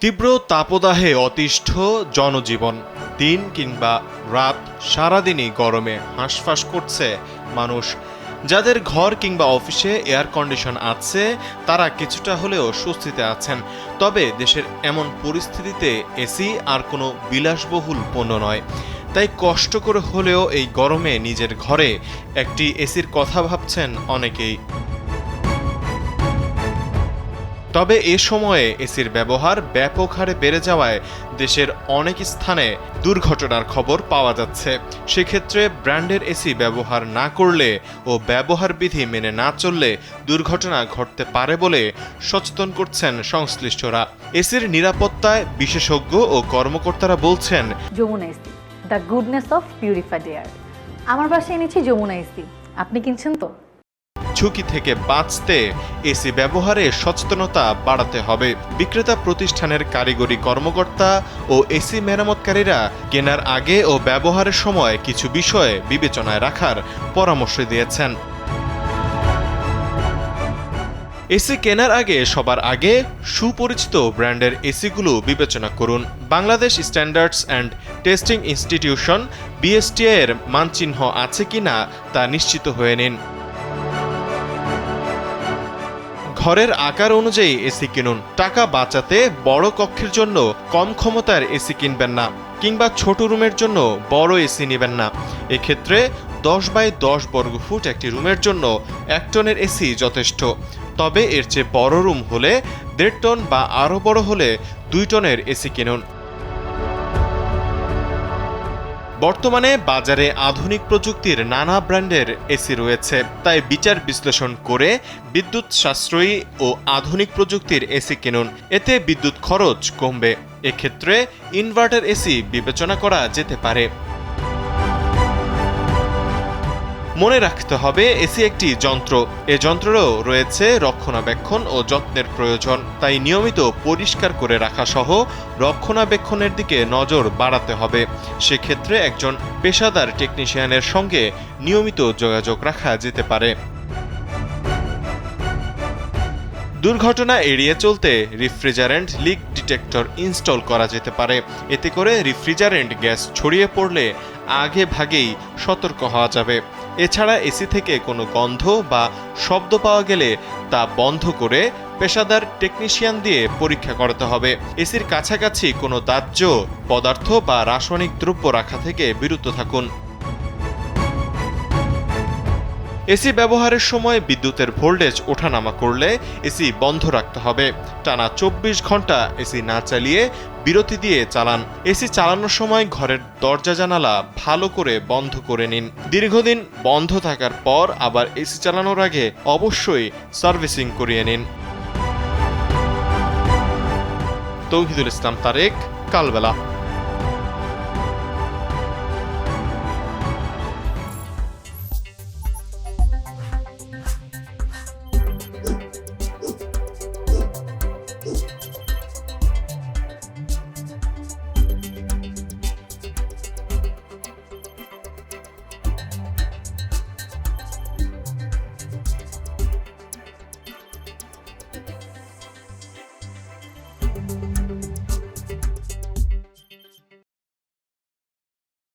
তীব্র তাপদাহে অতিষ্ঠ জনজীবন। দিন কিংবা রাত সারাদিনই গরমে হাঁসফাঁস করছে মানুষ। যাদের ঘর কিংবা অফিসে এয়ার কন্ডিশন আছে, তারা কিছুটা হলেও স্বস্তিতে আছেন। তবে দেশের এমন পরিস্থিতিতে এসি আর কোনো বিলাসবহুল পণ্য নয়। তাই কষ্ট করে হলেও এই গরমে নিজের ঘরে একটি এসির কথা ভাবছেন অনেকেই। তবে এ সময়ে এসির ব্যবহার ব্যাপক হারে বেড়ে যাওয়ায় দেশের অনেক স্থানে দুর্ঘটনার খবর পাওয়া যাচ্ছে। সেক্ষেত্রে ব্র্যান্ডের এসি ব্যবহার না করলে ও ব্যবহার বিধি মেনে না চললে দুর্ঘটনা ঘটতে পারে বলে সচেতন করছেন সংশ্লিষ্টরা। এসির নিরাপত্তায় বিশেষজ্ঞ ও কর্মকর্তারা বলছেন, Jamuna AC, the goodness of purified air. আমার বাসায় এনেছি যমুনা এসি। আপনি কিনছেন তো? ঝুঁকি থেকে বাঁচতে এসি ব্যবহারে সচেতনতা বাড়াতে হবে। বিক্রেতা প্রতিষ্ঠানের কারিগরি কর্মকর্তা ও এসি মেরামতকারীরা কেনার আগে ও ব্যবহারের সময় কিছু বিষয়ে বিবেচনায় রাখার পরামর্শ দিয়েছেন। এসি কেনার আগে, সবার আগে সুপরিচিত ব্র্যান্ডের এসিগুলো বিবেচনা করুন। Bangladesh standards and testing institution BSTI এর মানচিহ্ন আছে কি না তা নিশ্চিত হয়ে নিন। ঘরের আকার অনুযায়ী এসি কিনুন। টাকা বাঁচাতে বড় কক্ষের জন্য কম ক্ষমতার এসি কিনবেন না, কিংবা ছোট রুমের জন্য বড় এসি নেবেন না। এক্ষেত্রে দশ বাই দশ বর্গফুট একটি রুমের জন্য এক টনের এসি যথেষ্ট। তবে এর চেয়ে বড় রুম হলে দেড় টন বা আরও বড় হলে দুই টনের এসি কিনুন। বর্তমানে বাজারে আধুনিক প্রযুক্তির নানা ব্র্যান্ডের এসি রয়েছে। তাই বিচার বিশ্লেষণ করে বিদ্যুৎ সাশ্রয়ী ও আধুনিক প্রযুক্তির এসি কিনুন। এতে বিদ্যুৎ খরচ কমবে। এক্ষেত্রে ইনভার্টার এসি বিবেচনা করা যেতে পারে। মনে রাখতে হবে, এসি একটি যন্ত্র। এ যন্ত্রেরও রয়েছে রক্ষণাবেক্ষণ ও যত্নের প্রয়োজন। তাই নিয়মিত পরিষ্কার করে রাখা সহ রক্ষণাবেক্ষণের দিকে নজর বাড়াতে হবে। সেক্ষেত্রে একজন পেশাদার টেকনিশিয়ানের সঙ্গে নিয়মিত যোগাযোগ রাখা যেতে পারে। দুর্ঘটনা এড়িয়ে চলতে রিফ্রিজারেন্ট লিক ডিটেক্টর ইনস্টল করা যেতে পারে। এতে করে রিফ্রিজারেন্ট গ্যাস ছড়িয়ে পড়লে আগে ভাগেই সতর্ক হওয়া যাবে। এছাড়া এসি থেকে কোনো গন্ধ বা শব্দ পাওয়া গেলে তা বন্ধ করে পেশাদার টেকনিশিয়ান দিয়ে পরীক্ষা করাতে হবে। এসির কাছাকাছি কোনো দাহ্য পদার্থ বা রাসায়নিক দ্রব্য রাখা থেকে বিরত থাকুন। এসি ব্যবহারের সময় বিদ্যুতের ভোল্টেজ ওঠানামা করলে এসি বন্ধ রাখতে হবে। টানা চব্বিশ ঘণ্টা এসি না চালিয়ে বিরতি দিয়ে চালান। এসি চালানোর সময় ঘরের দরজা জানালা ভালো করে বন্ধ করে নিন। দীর্ঘদিন বন্ধ থাকার পর আবার এসি চালানোর আগে অবশ্যই সার্ভিসিং করিয়ে নিন। তৌহিদুল ইসলাম তারেক, কালবেলা।